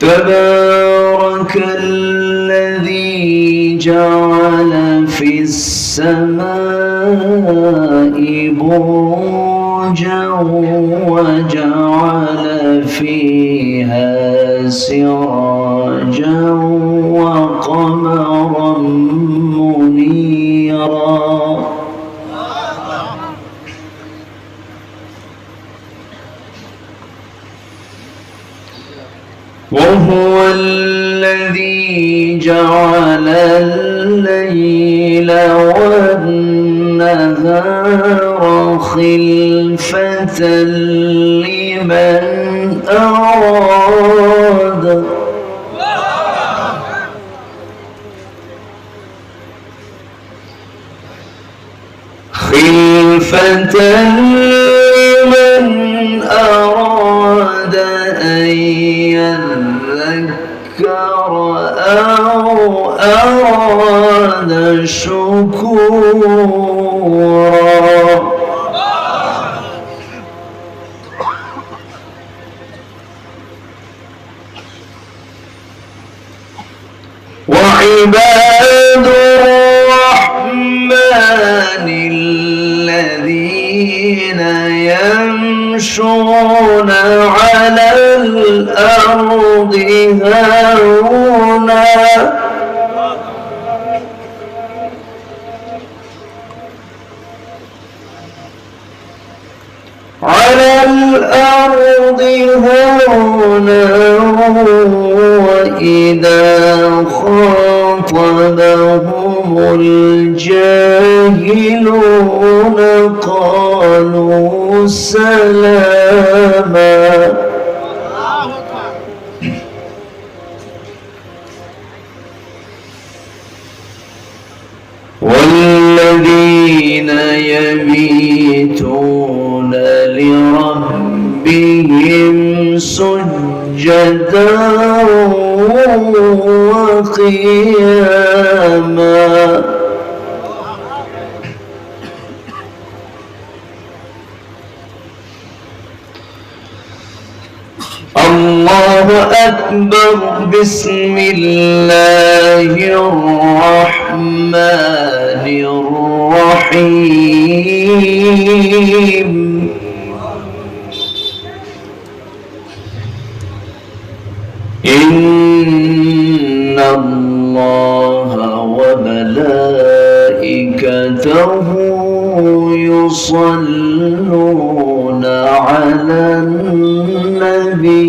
تبارك الذي جعل في السماء بروجا وجعل فيها سراجا. وهو الذي جعل الليل والنهار خلفة لمن أراد. خلفة الذين يمشون على الأرض هونا على الأرض هونا وإذا خاطبهم الجاهلون قالوا سلاما والذين يبيتون لربهم سجدا وقياما أكبر. بسم الله الرحمن الرحيم. إن الله وملائكته يصلون على النبي.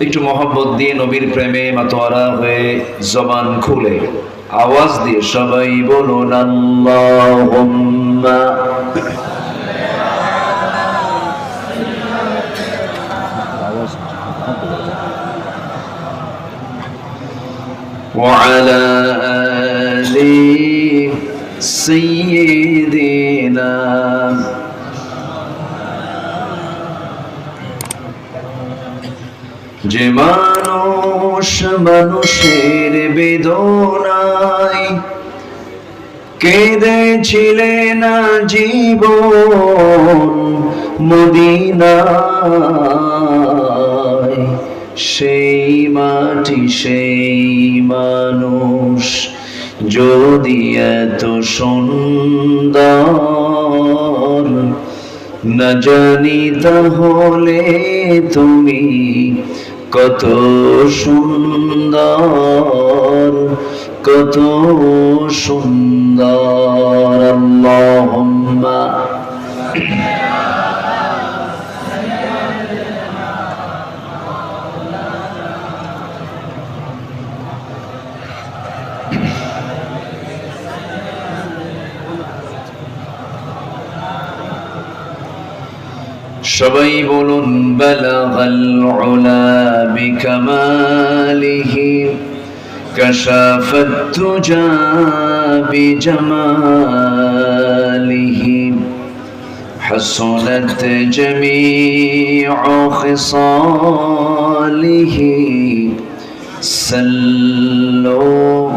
একটু মহব্বত দিয়ে নবীর প্রেমে মাতোয়ারা হয়ে জবান খুলে আওয়াজ দিয়ে সবাই বলুন আল্লাহুম্মা وعلى آل سيدنا যে মানুষ মানুষের বেদনায় কেঁদেছিলেন জীবন মদিনায়। সেই মাটি, সেই মানুষ যদি এত সুন্দর না জানি তাহলে তুমি কত সুন্দর কত সুন্দর আল্লাহুম্মা। সবাই বলুন বালাগাল উলা বিকামালিহি كشف الدجى بجماله حسنت جميع خصاله سلوا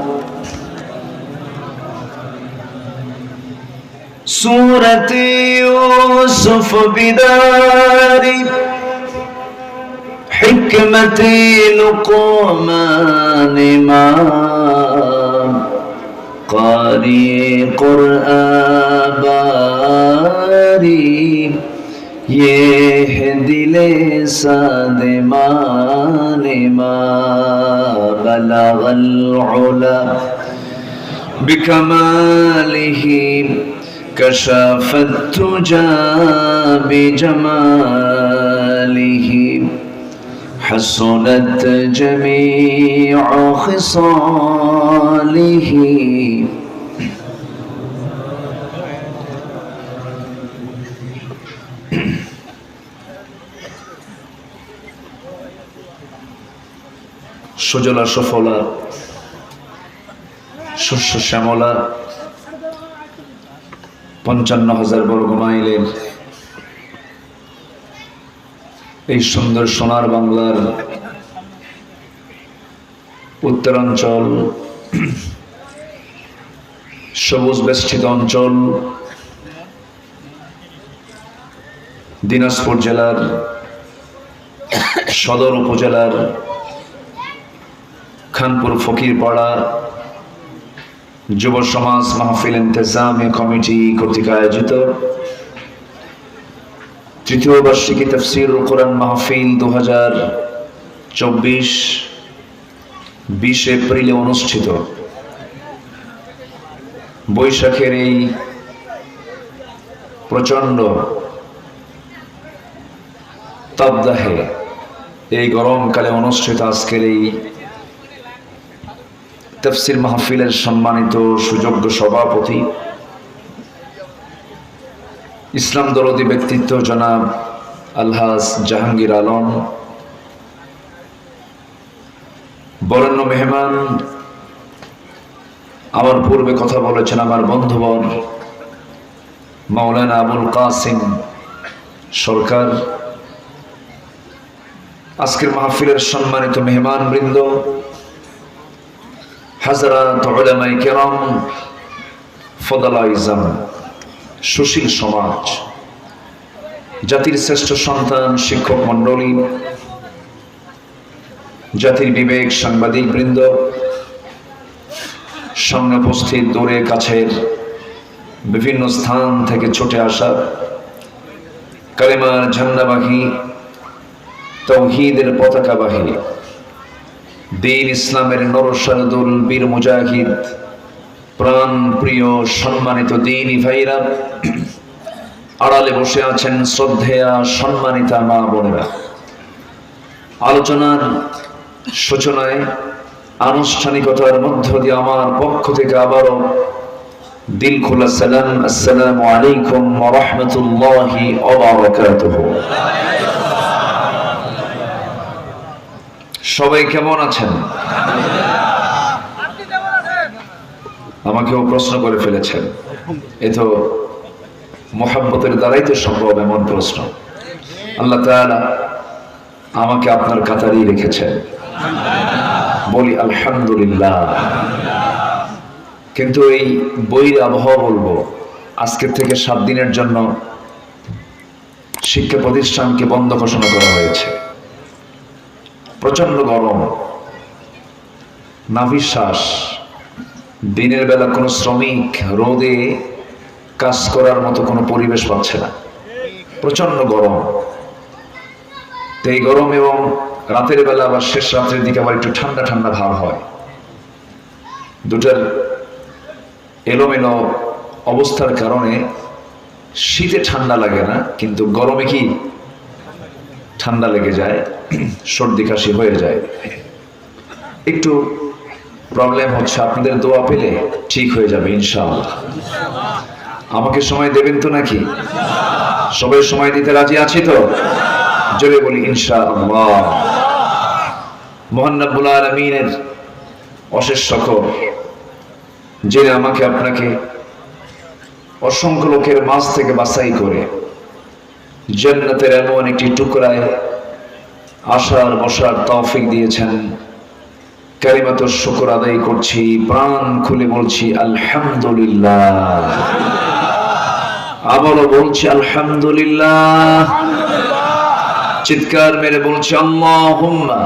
سورة يوسف بداري. حكمة لقمان ما قاري قرآن باري. لسان مان ما بلغ العلا بكماله. كشف التجى بجماله حسنت جميع خصاله সুজলা সফলা শস্য শ্যামলা পঞ্চান্ন হাজার বর্গ মাইলের এই সুন্দর সোনার বাংলার উত্তরাঞ্চল, সবুজ বেষ্টিত অঞ্চল, দিনাজপুর জেলার, সদর উপজেলার, খানপুর ফকিরপাড়া যুব সমাজ মাহফিল ইন্তেজামে কমিটি কর্তৃক আয়োজিত তৃতীয় বার্ষিকী তফসির কোরআন মাহফিল দু হাজার চব্বিশ বিশ এপ্রিলে অনুষ্ঠিত। বৈশাখের এই প্রচণ্ড তাপদাহে, এই গরমকালে অনুষ্ঠিত আজকের এই তফসির মাহফিলের সম্মানিত সুযোগ্য সভাপতি, ইসলাম দরদি ব্যক্তিত্ব জনাব আলহাজ জাহাঙ্গীর আলম, বরেণ্য মেহমান, আমার পূর্বে কথা বলেছেন আমার বন্ধুবর মাওলানা আবুল কাসিম সরকার। আজকের মাহফিলের সম্মানিত মেহমান বৃন্দ হাজারাত উলামায়ে কেরাম ফদলা ইজাম সুশীল সমাজ, জাতির শ্রেষ্ঠ সন্তান, শিক্ষক মণ্ডলী, জাতির বিবেক সাংবাদিক বৃন্দ, সামনে উপস্থিত দূরে কাছের বিভিন্ন স্থান থেকে ছুটে আসা কালেমার ঝান্ডাবাহী তৌহিদের পতাকাবাহী দিন ইসলামের নরসারদুল বীর মুজাহিদ প্রাণ প্রিয় সম্মানিত দিনী ভাইরা, আড়ালে বসে আছেন শ্রদ্ধেয়া সম্মানিতা মা বোনেরা। আলোচনার সূচনায় আনুষ্ঠানিকতার মধ্য দিয়ে আমার পক্ষ থেকে আবারও দিল খোলা সালাম, আসসালামু আলাইকুম রাহমাতুল্লাহি ওয়া বারাকাতুহু। সবাই কেমন আছেন? আমাকেও প্রশ্ন করে ফেলেছেন। এ তো মোহাব্বতের দ্বারাই তো সম্ভব এমন প্রশ্ন। আল্লাহ আমাকে আপনার কাতারেই রেখেছেন। বলি, আলহামদুলিল্লাহ। কিন্তু এই বইয়ের আবহাওয়া বলব, আজকের থেকে সাত দিনের জন্য শিক্ষা প্রতিষ্ঠানকে বন্ধ ঘোষণা করা হয়েছে। প্রচণ্ড গরম। নাভিশ্বাস। দিনের বেলা কোনো শ্রমিক রোদে কাজ করার মতো কোনো পরিবেশ পাচ্ছে না। প্রচণ্ড গরম। তো এই গরম এবং রাতের বেলা আবার শেষ রাত্রের দিকে আবার একটু ঠান্ডা ঠান্ডা ভাব হয়। দুটার এলোমেলো অবস্থার কারণে শীতে ঠান্ডা লাগে না, কিন্তু গরমে কি ঠান্ডা লেগে যায়? সর্দি কাশি হয়ে যায়। একটু প্রবলেম হচ্ছে, আপনাদের দোয়া পেলে ঠিক হয়ে যাবে, ইনশাআল্লাহ। আমাকে সময় দেবেন তো নাকি? সবাই সময় দিতে রাজি আছি তো? জোরে বলি, ইনশাআল্লাহ। মোহান্নবুল আলমিনের অশেষ শকর যিনি আমাকে আপনাকে অসংখ্য লোকের মাঝ থেকে বাছাই করে জান্নাতের এমন একটি টুকরায় আসার, বসার তৌফিক দিয়েছেন। কারিমাত শুকর আদায় করছি, প্রাণ খুলে বলছি, আলহামদুলিল্লাহ। আবারও বলছি, আলহামদুলিল্লাহ। চিৎকার মেরে বলছি, আল্লাহুম্মা।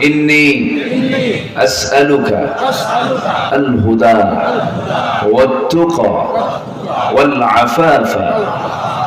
ইন্নি আসআলুকা আল হুদা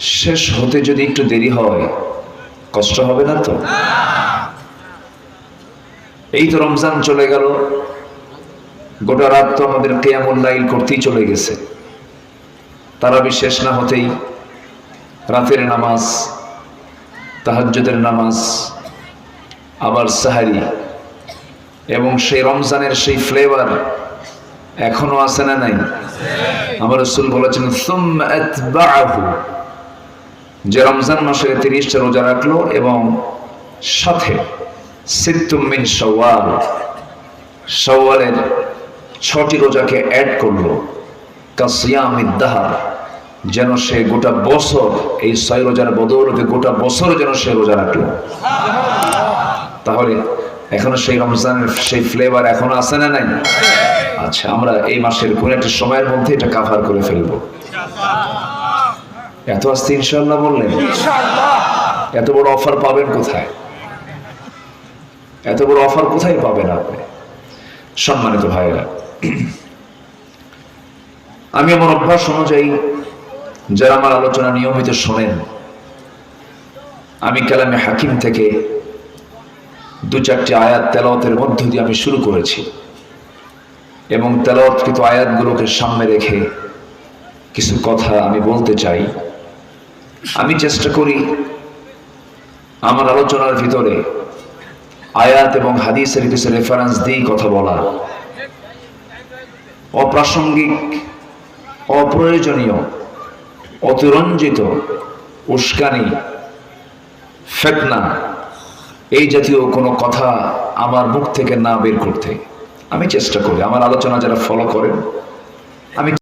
শেষ হতে যদি একটু দেরি হয়, কষ্ট হবে না তো? এই তো রমজান চলে গেল। গোটা রাত তো আমাদের কেয়ামুল লাইল করতেই চলে গেছে। তারা শেষ না হতেই রাতের নামাজ, তাহাজ্জুদের নামাজ, আবার সাহারি, এবং সেই রমজানের সেই ফ্লেভার এখনও আছে না নাই? আমার রসুল বলেছেন যে রমজান মাসের তিরিশটা রোজা রাখল এবং সাথে সিত্তুম মিন শাওয়াল, শাওয়ালের ছটি রোজাকে অ্যাড করল, কাসিয়ামিদ দাহার, যেন সে গোটা বছর, এই ছয় রোজার বদৌলতে গোটা বছর যেন সে রোজা রাখল। তাহলে এখনও সেই রমজানের সেই ফ্লেভার এখনও আছে না নাই? আচ্ছা আমরা এই মাসের কোন একটা সময়ের মধ্যে এটা কাভার করে ফেলব। এত আস্তে ইনশাল্লাহ বললেন। এত বড় অফার পাবেন কোথায়? এত বড় অফার কোথায় পাবেন আপনি? সম্মানিত ভাইরা আমি আমার অভ্যাস অনুযায়ী যারা আমার আলোচনা নিয়মিত শোনেন আমি কালামে হাকিম থেকে দু চারটি আয়াত তেলাওয়াতের মধ্য দিয়ে আমি শুরু করেছি এবং তেলাওয়াতকৃত আয়াতগুলোকে সামনে রেখে কিছু কথা আমি বলতে চাই। আমি চেষ্টা করি আমার আলোচনার ভিতরে আয়াত এবং হাদিসের কিছু রেফারেন্স দিয়েই কথা বলা। অপ্রাসঙ্গিক, অপ্রয়োজনীয়, অতিরঞ্জিত, উস্কানি, ফেতনা, এই জাতীয় কোনো কথা আমার মুখ থেকে না বের করতে। আমি চেষ্টা করি, আমার আলোচনা যারা ফলো করেন, আমি